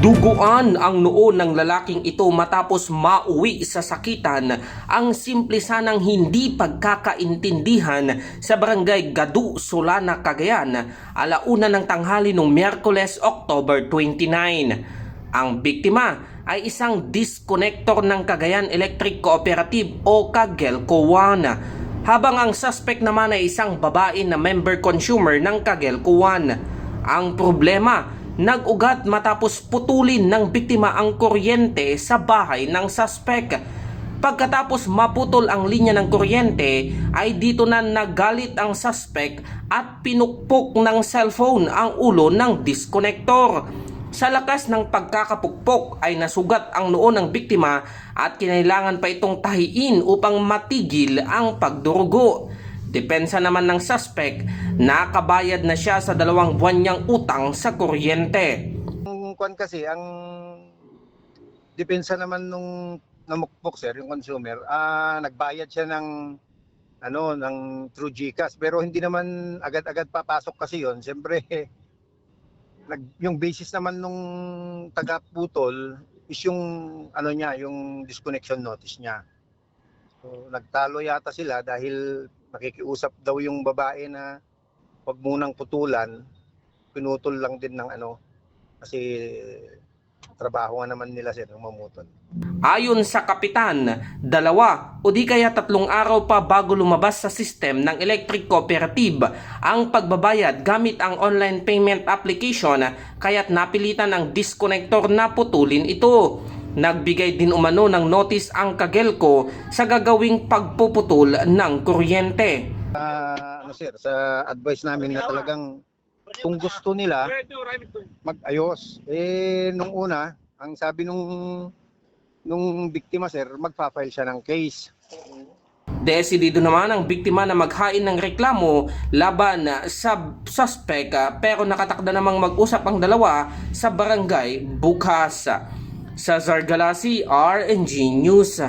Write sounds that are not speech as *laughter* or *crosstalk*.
Duguan ang noo ng lalaking ito matapos mauwi sa sakitan ang simple sanang hindi pagkakaintindihan sa barangay Gadu, Solana, Cagayan alauna ng tanghali noong Miyerkules, October 29. Ang biktima ay isang disconnector ng Cagayan Electric Cooperative o Kagelco 1 habang ang suspect naman ay isang babae na member consumer ng Kagelco 1. Ang problema, nag-ugat matapos putulin ng biktima ang kuryente sa bahay ng suspect. Pagkatapos maputol ang linya ng kuryente ay dito na nagalit ang suspect at pinukpok ng cellphone ang ulo ng disconnector. Sa lakas ng pagkakapukpok ay nasugat ang noo ng biktima at kinailangan pa itong tahiin upang matigil ang pagdurugo. Depensa naman ng suspect, nakabayad na siya sa dalawang buwan niyang utang sa kuryente. Ang kwan kasi, ang depensa naman nung namukpok sir, yung consumer, ah nagbayad siya ng ano, ng through GCash. Pero hindi naman agad-agad papasok kasi yon. Siyempre, *laughs* nag, yung basis naman nung taga-putol is yung ano niya, yung disconnection notice niya. So, nagtalo yata sila dahil nakikiusap daw yung babae na wag munang putulan. Pinutol lang din ng ano, kasi trabaho nga naman nila sir mamutol. Ayon sa kapitan, dalawa o di kaya tatlong araw pa bago lumabas sa system ng electric cooperative ang pagbabayad gamit ang online payment application kaya't napilitan ang disconnector na putulin ito. Nagbigay din umano ng notice ang Kagelco sa gagawing pagpuputol ng kuryente. Ah, ano sir, sa advice namin na talagang kung gusto nila mag-ayos. Eh nung una, ang sabi nung nung biktima sir, magfa-file siya ng case. Desidido naman ang biktima na maghain ng reklamo laban sa suspect pero nakatakda namang mag-usap ang dalawa sa barangay bukas. Sa Zargalasi, RNG News.